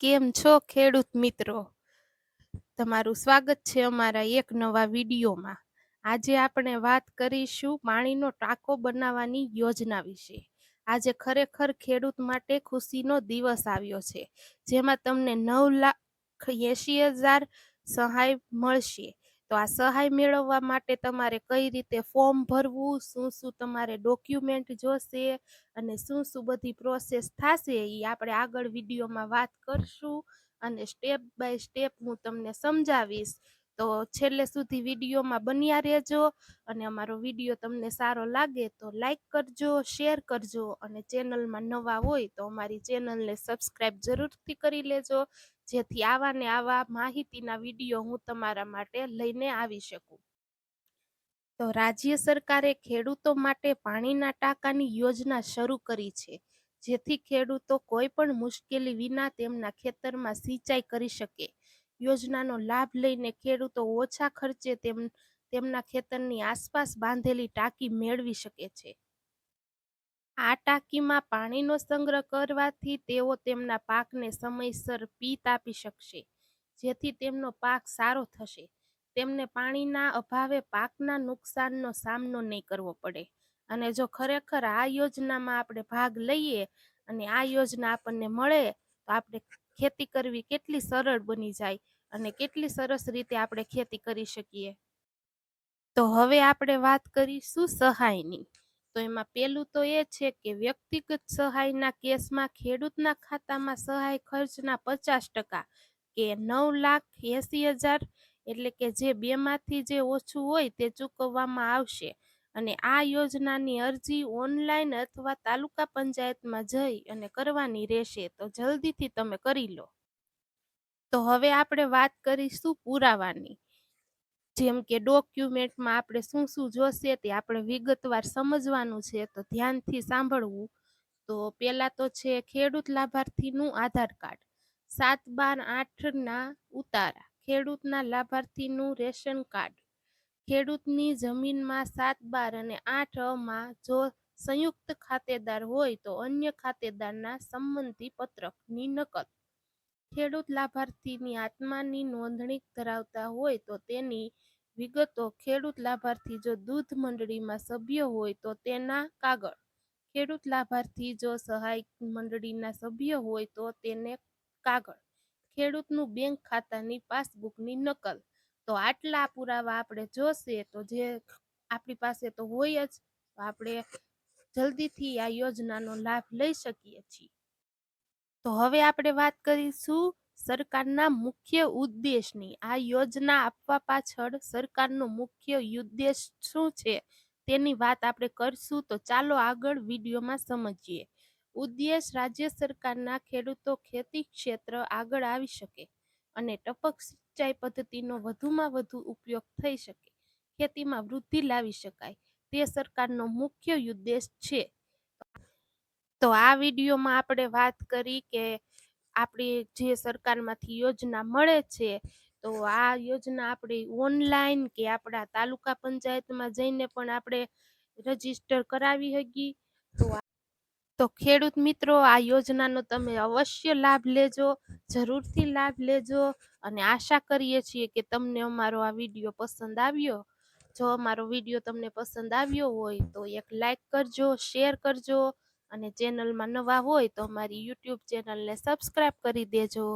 કેમ છો ખેડૂત મિત્રો? તમારું સ્વાગત છે અમારા એક નવા વિડીયોમાં. આજે આપણે વાત કરીશું પાણીનો ટાંકો બનાવવાની યોજના વિશે. આજે ખરેખર ખેડૂત માટે ખુશીનો દિવસ આવ્યો છે. જેમાં તમને નવ લાખ એંશી હજાર સહાય મળશે. તો આ સહાય મેળવવા માટે તમારે કઈ રીતે ફોર્મ ભરવું, શું શું તમારે ડોક્યુમેન્ટ જોશે અને શું શું બધી પ્રોસેસ થશે એ આપણે આગળ વિડીયોમાં વાત કરશું અને સ્ટેપ બાય સ્ટેપ હું તમને સમજાવીશ. તો છેલ્લે સુધી વિડીયોમાં બન્યા રહેજો અને અમારો વીડિયો તમને સારો લાગે તો લાઈક કરજો, શેર કરજો અને ચેનલમાં નવા હોય તો અમારી ચેનલને સબસ્ક્રાઈબ જરૂરથી કરી લેજો. જેથી આવા ને આવા માહિતીના વીડિયો હું તમારા માટે લઈને આવી શકું. તો રાજ્ય સરકારે ખેડૂતો માટે પાણીના ટાંકાની યોજના શરૂ કરી છે. જેથી ખેડૂતો કોઈ પણ મુશ્કેલી વિના તેમના ખેતરમાં સિંચાઈ કરી શકે. યોજનાનો લાભ લઈને ખેડૂતો ઓછા ખર્ચે તેમ, તેમના ખેતરની આસપાસ બાંધેલી ટાંકી મેળવી શકે છે. આ ટાંકીમાં પાણીનો સંગ્રહ કરવાથી તેઓ તેમના પાકને સમયસર પીત આપી શકશે, જેથી તેમનો પાક સારો થશે. તેમને પાણીના અભાવે પાકના નુકસાનનો સામનો નહીં કરવો પડે. અને જો ખરેખર આ યોજનામાં આપણે ભાગ લઈએ અને આ યોજના આપણને મળે, તો આપણે ખેતી કરવી કેટલી સરળ બની જાય અને કેટલી સરસ રીતે આપણે ખેતી કરી શકીએ. તો હવે આપણે વાત કરીશું સહાયની. તો એમાં પેલું તો એ છે કે વ્યક્તિગત સહાયના કેસમાં ખેડૂતના ખાતામાં સહાય ખર્ચના પચાસ ટકા કે નવ લાખ એંસી હજાર એટલે કે જે બેમાંથી જે ઓછું હોય તે ચૂકવવામાં આવશે. અને આ યોજનાની અરજી ઓનલાઈન અથવા તાલુકા પંચાયતમાં જઈ અને કરવાની રહેશે. તો જલ્દીથી તમે કરી લો. તો હવે આપણે વાત કરીશું પુરાવાની. જેમ કે ડોક્યુમેન્ટમાં આપણે શું શું જોશે તે આપણે વિગતવાર સમજવાનું છે. તો ધ્યાનથી સાંભળવું. તો પહેલાં તો છે ખેડૂત લાભાર્થીનું આધાર કાર્ડ. સાત બાર આઠના ઉતારા. ખેડૂતના લાભાર્થીનું રેશન કાર્ડ. ખેડૂતની જમીનમાં સાત, બાર અને આઠમાં જો સંયુક્ત ખાતેદાર હોય તો અન્ય ખાતેદારના સંમતિ પત્રકની નકલ. ખેડૂત લાભાર્થીની આત્માની નોંધણી ધરાવતા હોય તો તેની વિગતો ખેડૂત લાભાર્થી જો દૂધ મંડળીમાં સભ્ય હોય તો તેના કાગળ. ખેડૂત લાભાર્થી જો સહાય મંડળીના સભ્ય હોય તો તેને કાગળ. ખેડૂતનું બેંક ખાતાની પાસબુકની નકલ. તો આટલા પુરાવા આપણે જોશે તો જે આપણી પાસે તો હોય જ, તો આપણે જલ્દીથી આ યોજનાનો લાભ લઈ શકીએ છીએ. તો હવે આપણે વાત કરીશું સરકારના મુખ્ય ઉદ્દેશની. આ યોજના આપવા પાછળ સરકારનો મુખ્ય ઉદ્દેશ શું છે તેની વાત આપણે કરશું. તો ચાલો આગળ વિડીયોમાં સમજીએ. ઉદ્દેશ રાજ્ય સરકારના ખેડૂતો ખેતી ક્ષેત્ર આગળ આવી શકે. અને ટપક સિંચાઈ પદ્ધતિનો વધુમાં વધુ ઉપયોગ થઈ શકે. ખેતીમાં વૃદ્ધિ લાવી શકાય. તે સરકારનો મુખ્ય ઉદ્દેશ છે. તો આ વિડીયોમાં આપણે વાત કરી કે આપણી જે સરકારમાંથી યોજના મળે છે, તો આ યોજના આપણે ઓનલાઈન કે આપણા તાલુકા પંચાયતમાં જઈને પણ આપણે રજિસ્ટર કરાવી શકીએ તો તો ખેડૂત મિત્રો, આ યોજનાનો તમે અવશ્ય લાભ લેજો, જરૂરથી લાભ લેજો અને આશા કરીએ છીએ કે તમને અમારો આ વીડિયો પસંદ આવ્યો. જો અમારો વીડિયો તમને પસંદ આવ્યો હોય તો એક લાઈક કરજો, શેર કરજો અને ચેનલમાં નવા હોય તો અમારી યુટ્યુબ ચેનલને સબસ્ક્રાઈબ કરી દેજો.